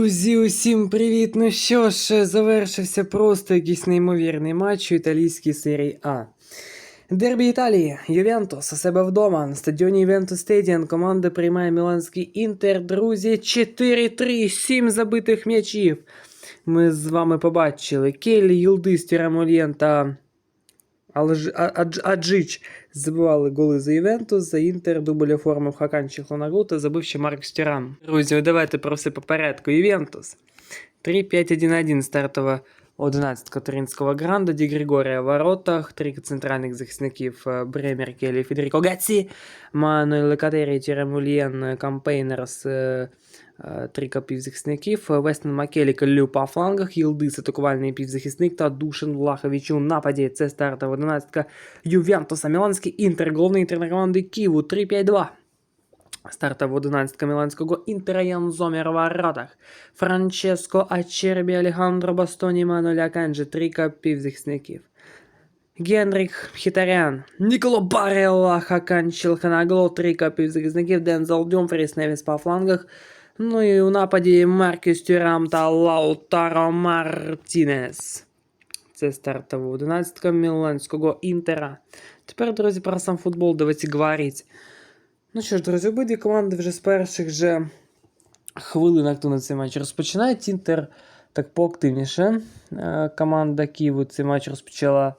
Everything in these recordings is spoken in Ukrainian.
Друзі, усім привіт! Ну що ж, завершився просто якийсь неймовірний матч у італійській серії А. Дербі Італії, Ювентус у себе вдома. На стадіоні Ювентус Стедіан команда приймає Міланський Інтер. Друзі, 4-3, 7 забитих м'ячів. Ми з вами побачили. Келлі, Юлдис, Тірамольєн та Аджич забивали голи за Ювентус, за Інтер дубль оформив Хакан Чехлонагу та забив ще Марк Стіран. Друзі, давайте про все по порядку. Ювентус. 3-5-1-1 стартова одинадцятка Туринського Гранда, Ді Григорія в воротах, три центральних захисників е, Бремер, Келі, Федеріко Гатсі, Мануель Лекатері, Тіремульєн, Кампейнерс, е, е, півзахисників, е, Вестен Макелі, Калю по флангах, Їлдис, атакувальний півзахисник та Душин Влахович у нападі. Це стартова одинадцятка Ювентуса, Міланський Інтер, головний тренер команди Києву, 3-5-2. Стартова одинадцятка міланського Інтера Ян Зомер в воротах. Франческо Ачербі, Алехандро Бастоні, Мануеля Канджі, трійка півзахисників. Генрік Хітарян, Ніколо Барелла, Хакан Челханагло, трійка півзахисників, Дензел Дюмфріс, Невіс по флангах. Ну і у нападі Маркіс Тюрам та Лаутаро Мартінес. Це стартова одинадцятка міланського Інтера. Тепер, друзі, про сам футбол давайте говорити. Ну що ж, друзі, обидві команди вже з перших же хвилин активно цей матч розпочинають. Інтер так поактивніше. Е, Команда Києву цей матч розпочала.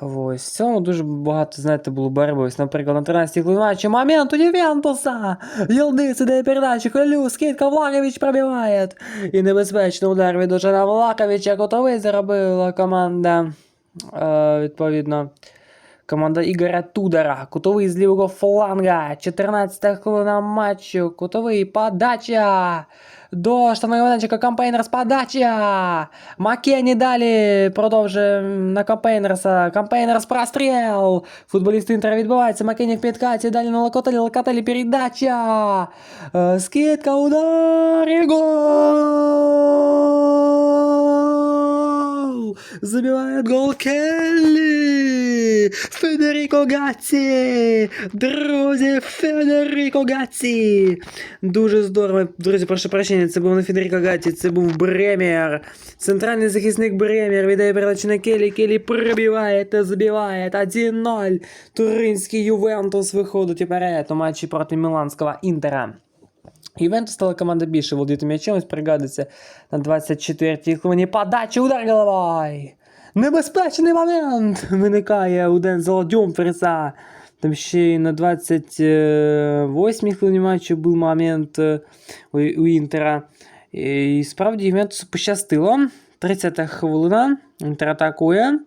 Ось. В цьому дуже багато, знаєте, було боротьби. Ось, Наприклад, на 13-й хвилині матчі момент у Ювентуса! Єлдис іде передачі, Колю, скидка, Влакович пробиває. І небезпечний удар від Ожана Влаковича, котовий заробила команда. Е, відповідно. Команда Ігоря Тудора. Кутовий з лівого фланга. 14 хвилина матчу. Кутовий подача. До штрафного майданчика Кампейнерс подача. Макені далі продовжує на Кампейнерса. Кампейнерс простріл. Футболіст Інтера відбувається. Макені в підкаті. Далі на Локотелі. Локотелі передача. Е, Скидка, удар і гол. Забивает гол Келлі! Федеріко Гатці! Друзі, Федеріко Гатці! Дуже здорово. Друзі, прошу прощення, це був не Федеріко Гатці, це був Бремер. Центральний захисник Бремер віддає передачу на Келлі. Келлі пробиває та забиває. 1-0. Туринський Ювентус виходить вперед у матчі проти Міланського Інтера. Ювентус стала команда більше володіти м'ячем, ось пригадується на 24-й хвилині подача, удар головою. Небезпечний момент виникає у Дензела Дюмфріса. Там ще й на 28-й хвилині матчу був момент е, у Інтера. І справді Ювентусу пощастило. 30-та хвилина. Інтер атакує.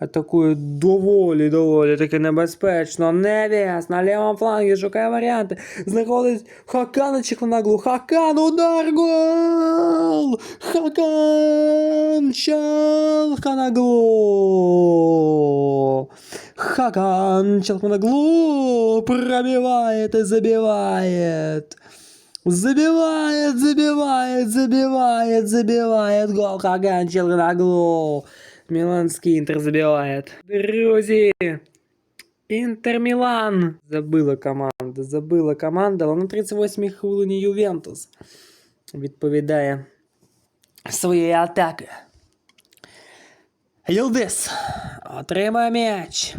Атакує доволі, доволі таки небезпечно. Невіс на лівому флангі шукає варіанти. Знаходить Хакана Чехлонаглу. Хакан, удар, гол! Хакан Чехлонаглу. Хакан Чехлонаглу пробивает и забивает. Забивает, забивает, забивает, забивает гол Хаган Челганаглу. Міланський інтер забиває. Друзі! Інтер Мілан! Забила команда, забила команда, але на 38-й хвилині Ювентус відповідає своєї атаки. Йилдис отримає м'яч.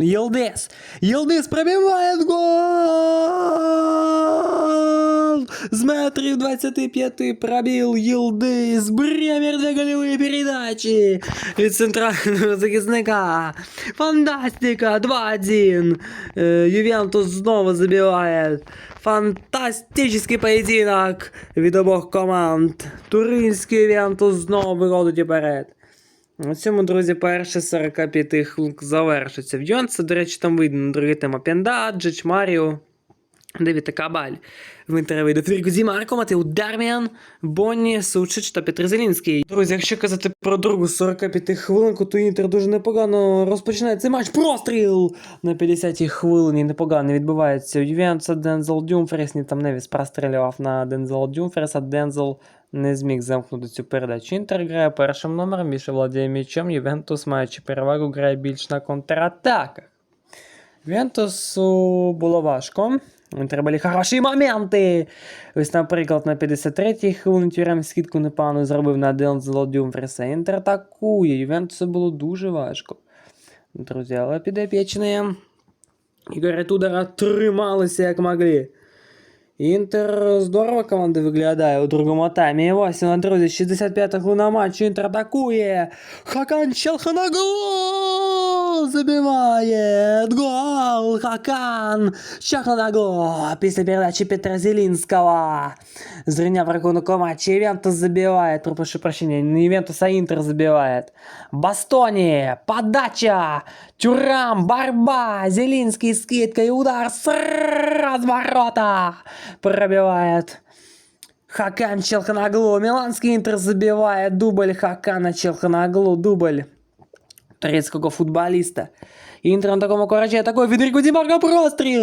Йилдис. Йилдис пробиває гол! З метрів 25 пробив Йилдис. Бремер для голевої передачі від центрального захисника. Фантастика! 2-1. Е, Ювентус знову забиває. Фантастичний поєдинок від обох команд. Туринський Ювентус знову виходить вперед. На цьому, друзі, перше 45 хвилин завершиться. В Йонса, до речі, там видно на другий тема Пенда, Джич, Маріо, Девід та Кабаль. В інтері вийде Фірко Зі Марко, Матеу Дарміан, Бонні, Сучич та Петр Зелінський. Друзі, якщо казати про другу 45 хвилинку, то Інтер дуже непогано розпочинає цей матч. Простріл! На 50-й хвилині непогано відбувається. У Ювентуса Дензел Дюмфріс, ні там Невіс прострілював на Дензел Дюмфріс, а Дензел не зміг замкнути цю передачу. Інтер грає першим номером, більше владіє м'ячем, Ювентус, маючи перевагу, грає більш на контратаках. Ювентусу було важко. У були хороші моменти. Ось, наприклад, на 53-й хвилині Тюрем скидку непогано зробив на Дензело Дюмфріса. Інтер атакує. Ювентусу було дуже важко. Друзі, але підопічні Ігоря Тудора трималися як могли. Інтер здорово команда виглядає у другому таймі. Ось, друзі, 65 хвилина матчу. Інтер атакує. Хакан Челханагло забиває. Гол! Хакан Челханагло. Після передачі Петра Зелінського. Зрівняв рахунок у матчі. Івентус забиває. Прошу прощения, не Івентус, а Інтер забиває. Бастоні. Подача. Тюрам. Борьба. Зелінський скидка і удар с разворота. Пробивает. Хакан Челханаглу. Миланский Интер забивает. Дубль Хакана Челханаглу. Дубль Турецкого футболиста. Інтер на такому короче такой Федерико Дімарко простріл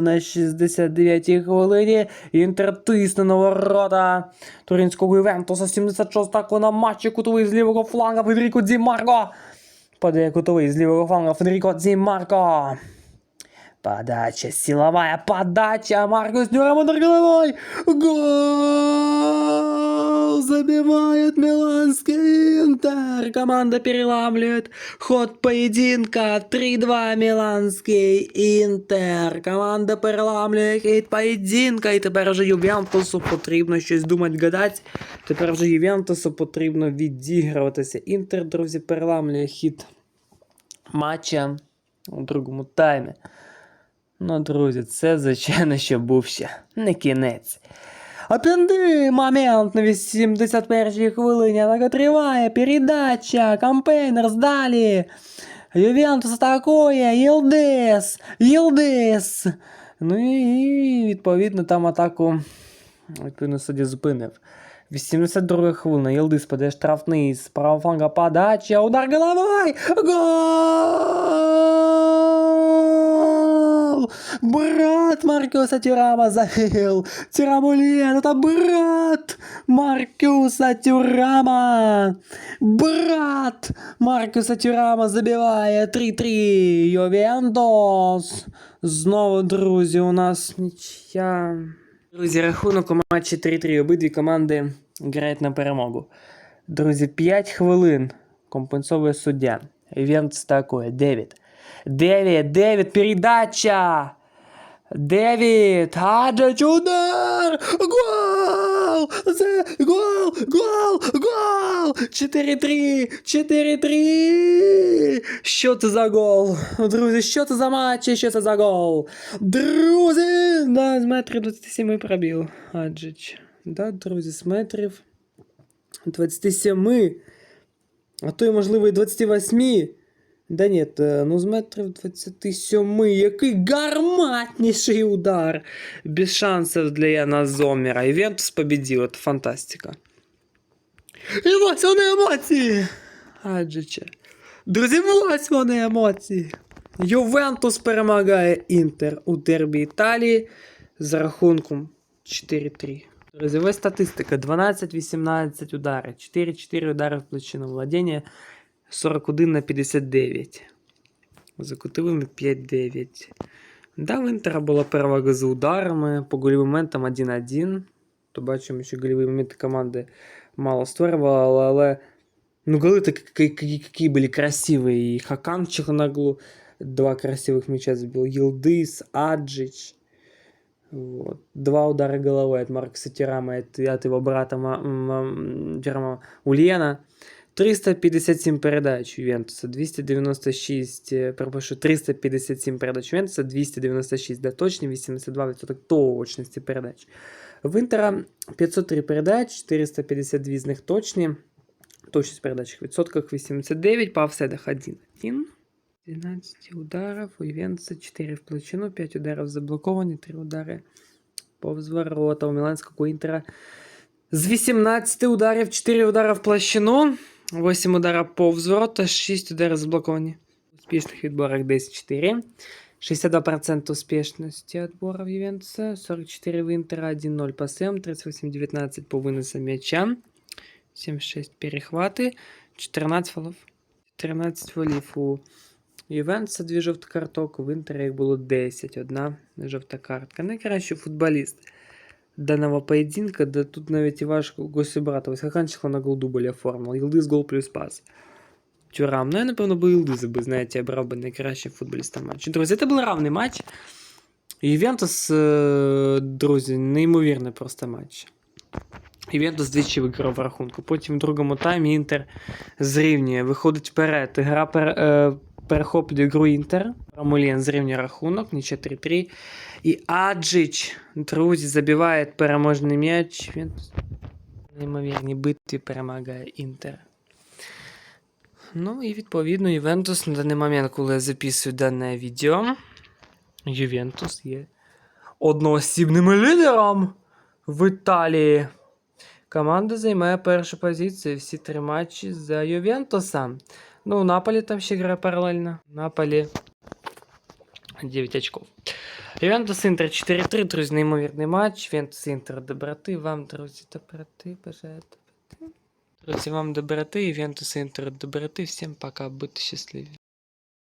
на 69-й хвилині. Інтер тисне на ворота туринського Івентуса 76-го на матчі кутовий з лівого фланга Федерико Дімарко. Подає кутовий з лівого фланга Федерико Дімарко. Подача, силовая подача, Маркус Нюрем удар гол, забивает Миланский Интер, команда переламливает ход поединка, 3-2 Миланский Інтер, команда переламлює хід поєдинка, і тепер вже Ювентусу потрібно щось думати, гадати, тепер вже Ювентусу потрібно відігруватися. Інтер, друзі, переламлює хід матча у другому таймі. Ну, друзі, це, звичайно, що був ще не кінець. Апенди момент на 81-й хвилині, атака триває, передача, кампейнер здалі. Ювентус атакує, Єлдес, Єлдес. Ну і відповідно там атаку відповідно судді зупинив. 82 хвилина, Єлдис падає штрафний з правого фланга подача, удар головой, гол! Брат Маркуса Тюрама забил! Тюрамулен, это брат Маркуса Тюрама! Брат Маркуса Тюрама забиває 3-3 Ювентус! Знову, друзі, у нас нічия. Друзі, рахунок у матчі 3-3. Обидві команди грають на перемогу. Друзі, 5 хвилин компенсовує суддя. Івент такое. Девід. Девід, Девід, передача! Девід! Аджач, удар! Гол! Це гол! Гол! Гол! 4-3! 4-3! Що це за гол? Друзі, що це за матч? Що це за гол? Друзі! Да, з метрів 27 пробіл. Аджач. Да, друзі, з метрів 27. А то й, можливо, і 28. Да ні, е, ну з метрів 27. Який гарматніший удар. Без шансів для Яна Зомера. Івентус победил, це фантастика. Ось вони емоції. Аджиче. Друзі, ось вони емоції. Ювентус перемагає Інтер у дербі Італії з рахунком 4-3. Друзі, ось статистика. 12-18 удари, 4-4 удари в площину владіння, 41 на 59. За кутовими 5-9. Да, в Інтера була перевага за ударами, по гольовим моментам 1-1. То бачимо, що гольові моменти команди мало створювали, але ну, голи такі, які були красиві. І Хакан Чехонаглу два красивых мяча забил. Йилдис, Аджич. Вот. Два удара головой от Маркуса Тирама, от, от его брата Ма- Ма- Тирама Ульена. 357 передач Ювентуса, 296, е, перепрошую, 357 передач Ювентуса, 296, да, точні, 82% точності передач. В Інтера 503 передач, 452 з них точні. Точність передач в відсотках 89, по офсайдах 1. 1. 12 ударов, у Ювентуса 4 в площину, 5 ударов заблоковані, 3 удари повз ворота. У Міланського Інтера з 18 ударів 4 удари в площину, 8 ударів повз ворота, 6 ударів заблоковані. Успішних відборах 10-4. 62% успішності відборів Ювентуса, 44 в Інтера, 1-0 пасем, 38-19 по виносам м'яча, 7-6 перехвати, 14 фолов. 13 фолів у Ювентуса дві жовті карток, в Інтера їх було 10, одна жовта картка. Найкращий футболіст данного поєдинка, да тут навіть і важко гостю брати. Ось Хаканченко на голдубль оформив. Єлдиз гол плюс пас. Тюрам. Ну, я, напевно, би Єлдиза би, знаєте, обрав би найкращим футболістом матчу. Друзі, це був равний матч. Ювентус, е, друзі, неймовірний просто матч. Ювентус двічі виграв в рахунку. Потім в другому таймі Інтер зрівнює, виходить вперед. Гра пер, перехоплює гру Інтер. Рамулєн зрівнює рахунок, ніче 3-3. І Аджич, друзі, забиває переможний м'яч. Він в неймовірній битві перемагає Інтер. Ну і відповідно Ювентус на даний момент, коли я записую дане відео, Ювентус є одноосібним лідером в Італії. Команда займає першу позицію всі три матчі за Ювентусом. Ну, у Наполі там ще грає паралельно. Наполі 9 очков. Ювентус Інтер 4-3, друзі, неймовірний матч. Ювентус Інтер доброти. Вам, друзі, доброти, бажаю доброти. Друзі, вам доброти, Ювентус Інтер доброти. Всім пока, будьте щасливі.